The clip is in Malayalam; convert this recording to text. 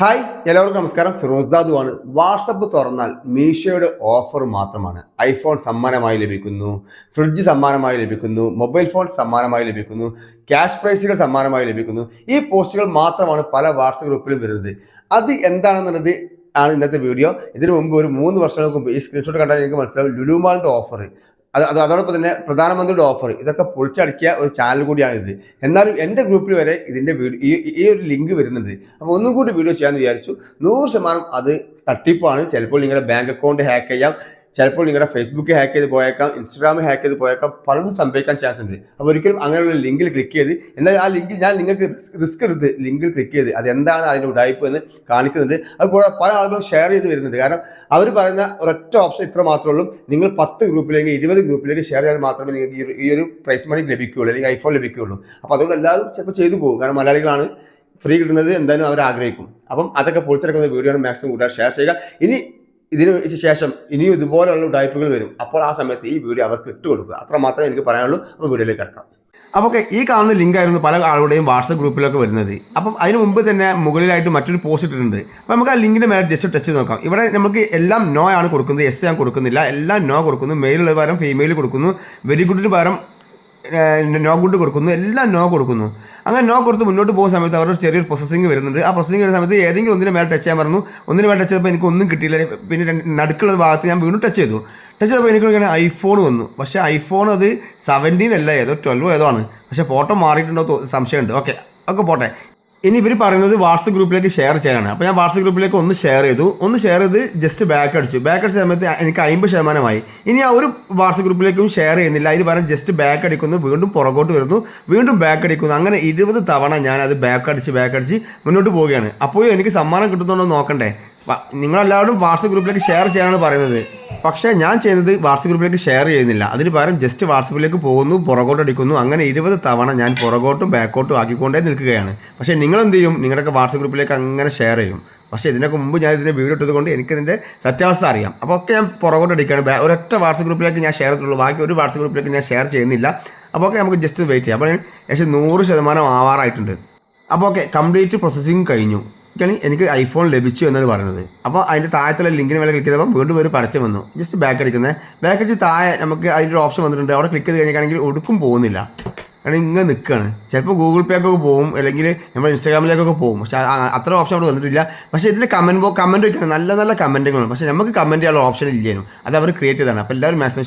ഹായ് എല്ലാവർക്കും നമസ്കാരം. ഫിറോസ് ദാദു ആണ് വാട്സപ്പ് തുറന്നാൽ മീഷോയുടെ ഓഫർ മാത്രമാണ്. ഐഫോൺ സമ്മാനമായി ലഭിക്കുന്നു ഫ്രിഡ്ജ് സമ്മാനമായി ലഭിക്കുന്നു മൊബൈൽ ഫോൺ സമ്മാനമായി ലഭിക്കുന്നു ക്യാഷ് പ്രൈസുകൾ സമ്മാനമായി ലഭിക്കുന്നു. ഈ പോസ്റ്റുകൾ മാത്രമാണ് പല വാട്സപ്പ് ഗ്രൂപ്പിലും വരുന്നത്. അത് എന്താണെന്നുള്ളത് ആണ് ഇന്നത്തെ വീഡിയോ. ഇതിനു മുമ്പ് ഒരു മൂന്ന് വർഷങ്ങൾക്ക് മുമ്പ് ഈ സ്ക്രീൻഷോട്ട് കണ്ടാൽ എനിക്ക് മനസ്സിലാവും. ലുലുമാളിന്റെ ഓഫർ അത് അത് അതോടൊപ്പം തന്നെ പ്രധാനമന്ത്രിയുടെ ഓഫർ ഇതൊക്കെ പൊളിച്ചടക്കിയ ഒരു ചാനൽ കൂടിയാണിത്. എന്നാലും എന്റെ ഗ്രൂപ്പിൽ വരെ ഇതിന്റെ വീഡിയോ ഈ ഈ ഒരു ലിങ്ക് വരുന്നുണ്ട്. അപ്പോൾ ഒന്നും കൂടി വീഡിയോ ചെയ്യാമെന്ന് വിചാരിച്ചു. നൂറ് ശതമാനം അത് തട്ടിപ്പാണ്. ചിലപ്പോൾ നിങ്ങളുടെ ബാങ്ക് അക്കൗണ്ട് ഹാക്ക് ചെയ്യാം. ചിലപ്പോൾ നിങ്ങളുടെ ഫേസ്ബുക്ക് ഹാക്ക് ചെയ്ത് പോയേക്കാം ഇൻസ്റ്റാഗ്രാം ഹാക്ക് ചെയ്ത് പോയേക്കാം പലതും സംഭവിക്കാൻ ചാൻസ് ഉണ്ട്. അപ്പോൾ ഒരിക്കലും അങ്ങനെയുള്ള ലിങ്കിൽ ക്ലിക്ക് ചെയ്ത് എന്നാൽ ആ ലിങ്കിൽ ഞാൻ നിങ്ങൾക്ക് റിസ്ക് എടുത്ത് ലിങ്കിൽ ക്ലിക്ക് ചെയ്ത് അത് എന്താണ് അതിന്റെ ഉടായ്പ എന്ന് കാണിക്കുന്നുണ്ട്. അത് കൂടെ പല ആളുകളും ഷെയർ ചെയ്ത് വരുന്നുണ്ട്. കാരണം അവർ പറയുന്ന ഒരൊറ്റ ഓപ്ഷൻ ഇത്ര മാത്രമേ ഉള്ളൂ. നിങ്ങൾ പത്ത് ഗ്രൂപ്പിലേക്ക് ഇരുപത് ഗ്രൂപ്പിലേക്ക് ഷെയർ ചെയ്താൽ മാത്രമേ നിങ്ങൾക്ക് ഈ ഒരു- പ്രൈസ് മണി ലഭിക്കുകയുള്ളൂ അല്ലെങ്കിൽ ഐഫോൺ ലഭിക്കുകയുള്ളൂ. അപ്പോൾ അതുകൊണ്ട് എല്ലാവരും ചിലപ്പോൾ ചെയ്തു പോകും. കാരണം മലയാളികളാണ് ഫ്രീ കിട്ടുന്നത് എന്തായാലും അവർ ആഗ്രഹിക്കും. അപ്പം അതൊക്കെ പൊളിച്ചെടുക്കുന്ന വീഡിയോ ആണ് മാക്സിമം കൂടുതൽ ഷെയർ ചെയ്യുക. ഇനി ഇതിന് ശേഷം ഇനിയും ഇതുപോലെയുള്ള ഉടായ്പകൾ വരും. അപ്പോൾ ആ സമയത്ത് ഈ വീഡിയോ അവർക്ക് ഇട്ട് കൊടുക്കുക. അത്ര മാത്രമേ എനിക്ക് പറയാനുള്ളൂ. അപ്പോൾ വീഡിയോയിലേക്ക് കിടക്കാം. അപ്പോൾ ഓക്കെ ഈ കാണുന്ന ലിങ്ക് ആയിരുന്നു പല ആളുടെയും വാട്സപ്പ് ഗ്രൂപ്പിലൊക്കെ വരുന്നത്. അപ്പം അതിന് മുമ്പ് തന്നെ മുകളിലായിട്ട് മറ്റൊരു പോസ്റ്റ് ഇട്ടിട്ടുണ്ട്. അപ്പോൾ നമുക്ക് ആ ലിങ്കിന്റെ മേലെ ജസ്റ്റ് ടച്ച് നോക്കാം. ഇവിടെ നമുക്ക് എല്ലാം നോ ആണ് കൊടുക്കുന്നത് എസ് ഞാൻ കൊടുക്കുന്നില്ല. എല്ലാം നോ കൊടുക്കുന്നു. മെയിലുള്ള പകരം ഫീമെയിൽ കൊടുക്കുന്നു. വെരി ഗുഡിന് പകരം നോ ഗുഡ് കൊടുക്കുന്നു. എല്ലാം നോ കൊടുക്കുന്നു. അങ്ങനെ നോ കൊടുത്ത് മുന്നോട്ട് പോകുന്ന സമയത്ത് അവരുടെ ചെറിയൊരു പ്രോസസ്സിങ് വരുന്നുണ്ട്. ആ പ്രോസസ്സിങ് വരുന്ന സമയത്ത് ഏതെങ്കിലും ഒന്നിനെ മേലെ ടച്ച് ചെയ്യാൻ പറഞ്ഞു. ഒന്നിനെ മേലെ ടച്ച് ചെയ്തപ്പോൾ എനിക്ക് ഒന്നും കിട്ടിയില്ല. പിന്നെ നടുക്കുള്ള ഭാഗത്ത് ഞാൻ വീണ്ടും ടച്ച് ചെയ്തു. ടച്ച് ചെയ്തപ്പോൾ എനിക്ക് ഇങ്ങനെ ഐഫോൺ വന്നു. പക്ഷേ ഐഫോൺ അത് സെവന്റീൻ അല്ല ഏതോ ട്വൽവോ ഏതോ ആണ്. പക്ഷേ ഫോട്ടോ മാറിയിട്ടുണ്ടോ സംശയമുണ്ട്. ഓക്കെ ഒക്കെ പോട്ടെ. ഇനി ഇവർ പറയുന്നത് വാട്സപ്പ് ഗ്രൂപ്പിലേക്ക് ഷെയർ ചെയ്യാനാണ്. അപ്പോൾ ഞാൻ വാട്സപ്പ് ഗ്രൂപ്പിലേക്ക് ഒന്ന് ഷെയർ ചെയ്തു. ഒന്ന് ഷെയർ ചെയ്ത് ജസ്റ്റ് ബാക്ക് അടിച്ചു. ബാക്ക് അടിച്ച സമയത്ത് എനിക്ക് അമ്പത് ശതമാനമായി. ഇനി ആ ഒരു വാട്സപ്പ് ഗ്രൂപ്പിലേക്കും ഷെയർ ചെയ്യുന്നില്ല. അതിന് പറഞ്ഞ് ജസ്റ്റ് ബാക്ക് അടിക്കുന്നു. വീണ്ടും പുറകോട്ട് വരുന്നു. വീണ്ടും ബാക്ക് അടിക്കുന്നു. അങ്ങനെ ഇരുപത് തവണ ഞാൻ അത് ബാക്ക് അടിച്ച് ബാക്ക് അടിച്ച് മുന്നോട്ട് പോവുകയാണ്. അപ്പോഴും എനിക്ക് സമ്മാനം കിട്ടുന്നുണ്ടോ നോക്കണ്ടേ. നിങ്ങളെല്ലാവരും വാട്സപ്പ് ഗ്രൂപ്പിലേക്ക് ഷെയർ ചെയ്യാനാണ് പറയുന്നത്. പക്ഷേ ഞാൻ ചെയ്യുന്നത് വാട്സപ്പ് ഗ്രൂപ്പിലേക്ക് ഷെയർ ചെയ്യുന്നില്ല. അതിന് പകരം ജസ്റ്റ് വാട്സപ്പിലേക്ക് പോകുന്നു പുറകോട്ട് അടിക്കുന്നു. അങ്ങനെ ഇരുപത് തവണ ഞാൻ പുറകോട്ടും ബാക്കോട്ടും ആക്കിക്കൊണ്ടേ നിൽക്കുകയാണ്. പക്ഷേ നിങ്ങൾ എന്ത് ചെയ്യും? നിങ്ങളുടെയൊക്കെ വാട്സപ്പ് ഗ്രൂപ്പിലേക്ക് അങ്ങനെ ഷെയർ ചെയ്യും. പക്ഷേ ഇതിനൊക്കെ മുമ്പ് ഞാൻ ഇതിന്റെ വീഡിയോ ഇട്ടതുകൊണ്ട് എനിക്ക് എനിക്കിതിന്റെ സത്യാവസ്ഥ അറിയാം. അപ്പോൾ ഒക്കെ ഞാൻ പുറകോട്ട് അടിക്കുകയാണ്. ഒരൊറ്റ വാട്സപ്പ് ഗ്രൂപ്പിലേക്ക് ഞാൻ ഷെയർ ചെയ്തിട്ടുള്ളൂ. ബാക്കി ഒരു വാട്സപ്പ് ഗ്രൂപ്പിലേക്ക് ഞാൻ ഷെയർ ചെയ്യുന്നില്ല. അപ്പോൾ ഒക്കെ നമുക്ക് ജസ്റ്റ് വെയിറ്റ് ചെയ്യാം. അപ്പോൾ ഏകദേശം നൂറ് ശതമാനം ആവാറായിട്ടുണ്ട്. അപ്പോൾ ഓക്കെ കംപ്ലീറ്റ് പ്രോസസ്സിങ് കഴിഞ്ഞു. ാണ് എനിക്ക് ഐഫോൺ ലഭിച്ചു എന്നാണ് പറഞ്ഞത് അപ്പോൾ അതിന്റെ താഴത്തുള്ള ലിങ്കിന് മേലെ ക്ലിക്ക് ചെയ്തപ്പോൾ വീണ്ടും ഒരു പരസ്യം വന്നു. ജസ്റ്റ് ബാക്ക് അടിക്കുന്നത് ബാക്ക് അടിച്ച് താഴെ നമുക്ക് അതിന്റെ ഒരു ഓപ്ഷൻ വന്നിട്ടുണ്ട്. അവിടെ ക്ലിക്ക് ചെയ്ത് കഴിഞ്ഞാണെങ്കിൽ ഒടുക്കും പോകുന്നില്ല. കാരണം ഇങ്ങനെ നിൽക്കുകയാണ് ചിലപ്പോൾ ഗൂഗിൾ പേക്കൊക്കെ പോകും. അല്ലെങ്കിൽ നമ്മൾ ഇൻസ്റ്റാഗ്രാമിലേക്കൊക്കെ പോകും. പക്ഷേ അത്ര ഓപ്ഷൻ അവിടെ വന്നിട്ടില്ല. പക്ഷേ ഇതിന്റെ കമന്റ് കമന്റ് വയ്ക്കണം. നല്ല നല്ല കമന്റുകളാണ് പക്ഷേ നമുക്ക് കമന്റ് ചെയ്യാനുള്ള ഓപ്ഷൻ ഇല്ലേനും. അത് അവർ ക്രിയേറ്റ് ചെയ്താണ് അപ്പോൾ എല്ലാവരും മാക്സിമം